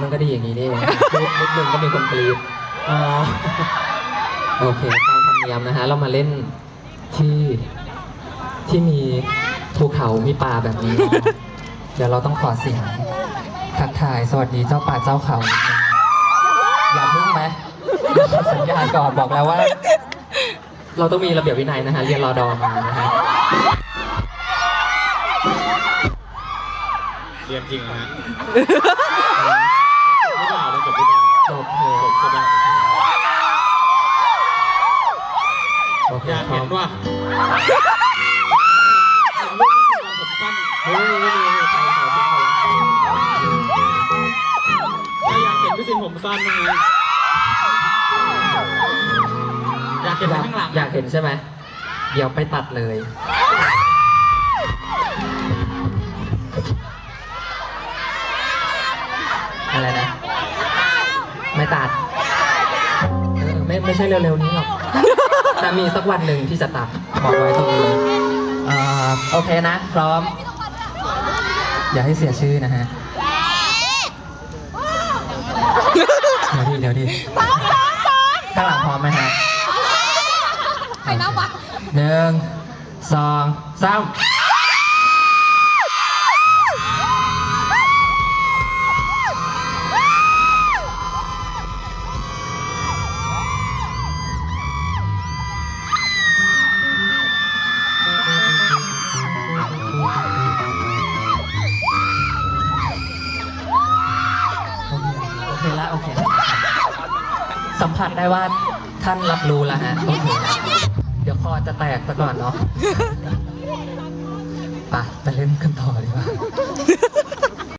มันก็ดีอย่างนี้นี่เองนิดนึงก็มีคนกรี๊ดอ๋อโอเคตามธรรมเนียมนะฮะ เรามาเล่นที่ที่มีภูเขามีป่าแบบนี้เดี๋ยวเราต้องขอเสียงทักทายสวัสดีเจ้าป่าเจ้าเขานิดนึงอย่าพึ่งไหมสัญญาณก่อนบอกแล้วว่า เราต้องมีระเบียบวินัยนะฮะเรียนรอดอมานะฮะ เรียนจริงนะฮะไม่ได้เลยจบไม่ได้จบเถอะจบก็ได้โอเคอยากพร้เห็อนมว่าเห็นรูปที่คุณผมสั้นเฮ้ยไม่มีใครขอทิ้งเขาแล้วถ้าอยากเห็นพี่สินผมสั้นนะฮะอยากเห็นอยากข้างหลังอยากเห็นใช่ไหมเดี๋ยวไปตัดเลย อะไรนะ ไม่ตัดเออไม่ไม่ใช่เร็วๆนี้หรอก แต่มีสักวันหนึ่งที่จะตัดบอกไว้ตรงนี้อ่าโอเคนะ พร้อม อย่าให้เสียชื่อนะฮะ เดี๋ยวดีเดี๋ยวดีข้างหลังพร้อมไหมฮะใครนับวะหนึ่งสองสาม สัมผัสได้ว่าท่านรับรู้แล้วฮะเคละเดี๋ยวคอจะแตกซะก่อนเนาะไปไปเล่นกันต่อดีกว่า